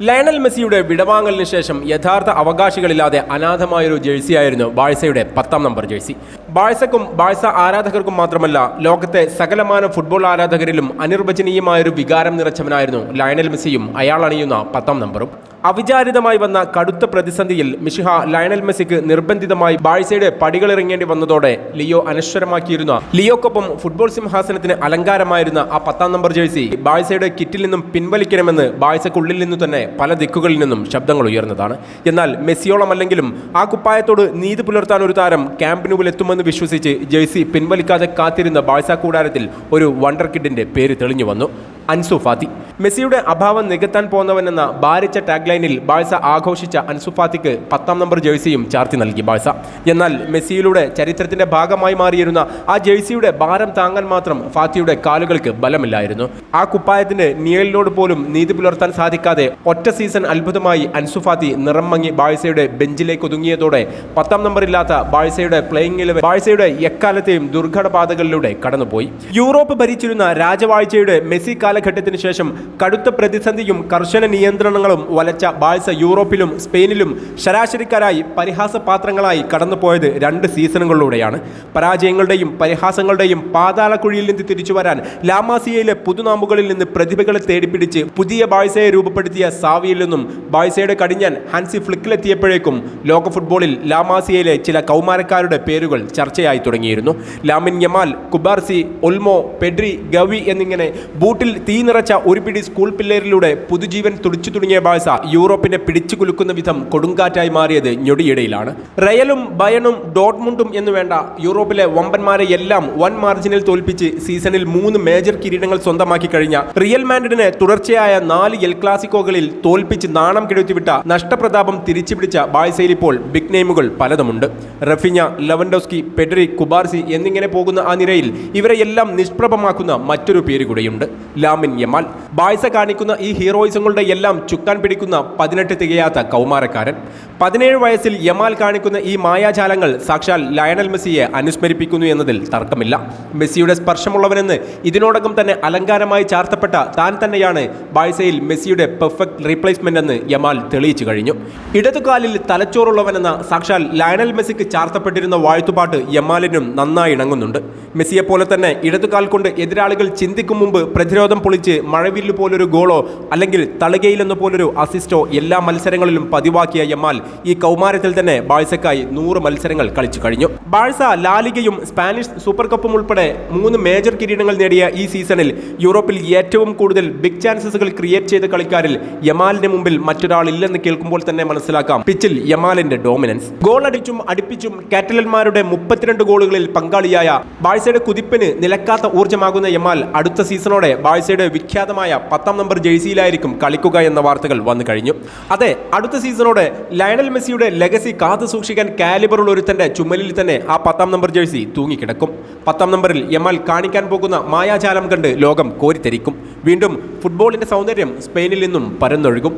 Lionel മെസ്സിയുടെ വിടവാങ്ങലിന് ശേഷം യഥാർത്ഥ അവകാശികളില്ലാതെ അനാഥമായൊരു ജേഴ്സിയായിരുന്നു ബാഴ്സയുടെ പത്താം നമ്പർ ജേഴ്സി. ബാഴ്സക്കും ബാഴ്സ ആരാധകർക്കും മാത്രമല്ല ലോകത്തെ സകലമാന ഫുട്ബോൾ ആരാധകരിലും അനിർവചനീയമായൊരു വികാരം നിറച്ചവനായിരുന്നു ലയണൽ മെസ്സിയും. അയാൾ അണിയുന്ന പത്താം നമ്പറും. അവിചാരിതമായി വന്ന കടുത്ത പ്രതിസന്ധിയിൽ മിഷിഹ ലയണൽ മെസ്സിക്ക് നിർബന്ധിതമായി ബാഴ്സയുടെ പടികളിറങ്ങേണ്ടി വന്നതോടെ ലിയോ അനശ്വരമാക്കിയിരുന്ന ലിയോക്കൊപ്പം ഫുട്ബോൾ സിംഹാസനത്തിന് അലങ്കാരമായിരുന്ന ആ പത്താം നമ്പർ ജേഴ്സി ബാഴ്സയുടെ കിറ്റിൽ നിന്നും പിൻവലിക്കണമെന്ന് ബാഴ്സക്കുള്ളിൽ നിന്നു തന്നെ പല ദിക്കുകളിൽ നിന്നും ശബ്ദങ്ങൾ ഉയർന്നതാണ്. എന്നാൽ മെസ്സിയോളമല്ലെങ്കിലും ആ കുപ്പായത്തോട് നീതി പുലർത്താൻ ഒരു താരം ക്യാമ്പിനുവിൽ എത്തുമെന്ന് വിശ്വസിച്ച് ജേഴ്സി പിൻവലിക്കാതെ കാത്തിരുന്ന ബാഴ്സ കൂടാരത്തിൽ ഒരു വണ്ടർ കിഡിന്റെ പേര് തെളിഞ്ഞു വന്നു. അൻസു ഫാത്തി. മെസ്സിയുടെ അഭാവം നികത്താൻ പോന്നവനെന്ന ഭാരിച്ച ടാഗ്ലൈനിൽ ബാഴ്സ ആഘോഷിച്ച അൻസുഫാത്തിക്ക് പത്താം നമ്പർ ജേഴ്സിയും ചാർത്തി നൽകി ബാഴ്സ. എന്നാൽ മെസ്സിയിലൂടെ ചരിത്രത്തിന്റെ ഭാഗമായി മാറിയിരുന്ന ആ ജേഴ്സിയുടെ ഭാരം താങ്ങാൻ മാത്രം ഫാത്തിയുടെ കാലുകൾക്ക് ബലമില്ലായിരുന്നു. ആ കുപ്പായത്തിന്റെ നിഴലിനോട് പോലും നീതി പുലർത്താൻ സാധിക്കാതെ ഒറ്റ സീസൺ അത്ഭുതമായി അൻസുഫാത്തി നിറം മങ്ങി ബാഴ്സയുടെ ബെഞ്ചിലേക്ക് ഒതുങ്ങിയതോടെ പത്താം നമ്പറില്ലാത്ത ബാഴ്സയുടെ പ്ലേയിങ് ഇലവൻ ബാഴ്സയുടെ എക്കാലത്തെയും ദുർഘടപാതകളിലൂടെ കടന്നുപോയി. യൂറോപ്പ് ഭരിച്ചിരുന്ന രാജവാഴ്ചയുടെ മെസ്സി കാലഘട്ടത്തിന് ശേഷം കടുത്ത പ്രതിസന്ധിയും കർശന നിയന്ത്രണങ്ങളും വലച്ച ബാഴ്സ യൂറോപ്പിലും സ്പെയിനിലും ശരാശരിക്കാരായി പരിഹാസപാത്രങ്ങളായി കടന്നുപോയത് രണ്ട് സീസണുകളിലൂടെയാണ്. പരാജയങ്ങളുടെയും പരിഹാസങ്ങളുടെയും പാതാളക്കുഴിയിൽ നിന്ന് തിരിച്ചു വരാൻ ലാമാസിയയിലെ പുതുനാമ്പുകളിൽ നിന്ന് പ്രതിഭകളെ തേടിപ്പിടിച്ച് പുതിയ ബാഴ്സയെ രൂപപ്പെടുത്തിയ സാവിയിൽ നിന്നും ബാഴ്സയുടെ കടിഞ്ഞാൻ ഹാൻസി ഫ്ലിക്കിലെത്തിയപ്പോഴേക്കും ലോക ഫുട്ബോളിൽ ലാമാസിയയിലെ ചില കൗമാരക്കാരുടെ പേരുകൾ ചർച്ചയായി തുടങ്ങിയിരുന്നു. Lamine Yamal Cubarsi Olmo Pedri Gavi എന്നിങ്ങനെ ബൂട്ടിൽ തീ നിറച്ച ഒരു പിടി സ്കൂൾ പിള്ളേരിലൂടെ പുതുജീവൻ തുടിച്ചു തുടങ്ങിയ ബാഴ്സ യൂറോപ്പിനെ പിടിച്ചു കുലുക്കുന്ന വിധം കൊടുങ്കാറ്റായി മാറിയത് ഞൊടിയിടയിലാണ്. റയലും ബയണും ഡോട്ട്മുണ്ടും എന്ന് വേണ്ട യൂറോപ്പിലെ വമ്പന്മാരെ എല്ലാം വൻ മാർജിനിൽ തോൽപ്പിച്ച് സീസണിൽ മൂന്ന് മേജർ കിരീടങ്ങൾ സ്വന്തമാക്കി കഴിഞ്ഞ റിയൽ മാൻഡ്രിഡിനെ തുടർച്ചയായ നാല് എൽ ക്ലാസിക്കോകളിൽ തോൽപ്പിച്ച് നാണം കെടുത്തിവിട്ട നഷ്ടപ്രതാപം തിരിച്ചുപിടിച്ച ബാഴ്സയിൽ ഇപ്പോൾ ബിഗ് നെയിമുകൾ പലതുമുണ്ട്. റഫിഞ്ഞ ലവൻഡോസ്കി പെഡറി കുബാർസി എന്നിങ്ങനെ പോകുന്ന ആ നിരയിൽ ഇവരെയെല്ലാം നിഷ്പ്രഭമാക്കുന്ന മറ്റൊരു പേര് കൂടെയുണ്ട് ലാമിൻ യമാൽ. ബായ്സ കാണിക്കുന്ന ഈ ഹീറോയിസങ്ങളുടെ എല്ലാം ചുക്കാൻ പിടിക്കുന്ന പതിനെട്ട് തികയാത്ത കൗമാരക്കാരൻ. പതിനേഴ് വയസ്സിൽ യമാൽ കാണിക്കുന്ന ഈ മായാജാലങ്ങൾ സാക്ഷാൽ ലയണൽ മെസ്സിയെ അനുസ്മരിപ്പിക്കുന്നു എന്നതിൽ തർക്കമില്ല. മെസ്സിയുടെ സ്പർശമുള്ളവനെന്ന് ഇതിനോടകം തന്നെ അലങ്കാരമായി ചാർത്തപ്പെട്ട താൻ തന്നെയാണ് ബാഴ്സയിൽ മെസ്സിയുടെ പെർഫെക്റ്റ് റീപ്ലേസ്മെന്റ് എന്ന് യമാൽ തെളിയിച്ചു കഴിഞ്ഞു. ഇടതുകാലിൽ തലച്ചോറുള്ളവനെന്ന സാക്ഷാൽ ലയണൽ മെസ്സിക്ക് ചാർത്തപ്പെട്ടിരുന്ന വാഴ്ത്തുപാട്ട് യമാലിനും നന്നായി ഇണങ്ങുന്നുണ്ട്. മെസ്സിയെ പോലെ തന്നെ ഇടതുകാൽ കൊണ്ട് എതിരാളികൾ ചിന്തിക്കും മുമ്പ് പ്രതിരോധം പൊളിച്ച് മഴവില്ല് പോലൊരു ഗോളോ അല്ലെങ്കിൽ തളികയിലെന്ന പോലൊരു അസിസ്റ്റോ എല്ലാ മത്സരങ്ങളിലും പതിവാക്കിയ യമാൽ ഈ കൗമാരത്തിൽ തന്നെ ബാഴ്സക്കായി നൂറ് മത്സരങ്ങൾ കളിച്ചു കഴിഞ്ഞു. ബാഴ്സ ലാലികയും സ്പാനിഷ് സൂപ്പർ കപ്പും ഉൾപ്പെടെ മൂന്ന് മേജർ കിരീടങ്ങൾ നേടിയ ഈ സീസണിൽ യൂറോപ്പിൽ ഏറ്റവും കൂടുതൽ ബിഗ് ചാൻസസുകൾ ക്രിയേറ്റ് ചെയ്ത കളിക്കാരിൽ യമാലിന് മുമ്പിൽ മറ്റൊരാളില്ലെന്ന് കേൾക്കുമ്പോൾ തന്നെ മനസ്സിലാക്കാം. പിച്ചിൽ യമാലിന്റെ ഡോമിനൻസ് ഗോൾ അടിച്ചും അടുപ്പിച്ചും കാറ്റലന്മാരുടെ മുപ്പത്തിരണ്ട് ഗോളുകളിൽ പങ്കാളിയായ ബാഴ്സയുടെ കുതിപ്പിന് നിലക്കാത്ത ഊർജമാകുന്ന യമാൽ അടുത്ത സീസണോടെ ബാഴ്സയുടെ വിഖ്യാതമായ പത്താം നമ്പർ ജേഴ്സിയിലായിരിക്കും കളിക്കുക എന്ന വാർത്തകൾ വന്നു കഴിഞ്ഞു. അതെ അടുത്ത സീസണോടെ ലയണൽ മെസ്സിയുടെ ലെഗസി കാത്തു സൂക്ഷിക്കാൻ കാലിബറുള്ള ഒരുത്തന്റെ ചുമലിൽ തന്നെ ആ പത്താം നമ്പർ ജേഴ്സി തൂങ്ങിക്കിടക്കും. പത്താം നമ്പറിൽ യമാൽ കാണിക്കാൻ പോകുന്ന മായാജാലം കണ്ട് ലോകം കോരിത്തെരിക്കും. വീണ്ടും ഫുട്ബോളിന്റെ സൗന്ദര്യം സ്പെയിനിൽ നിന്നും പരന്നൊഴുകും.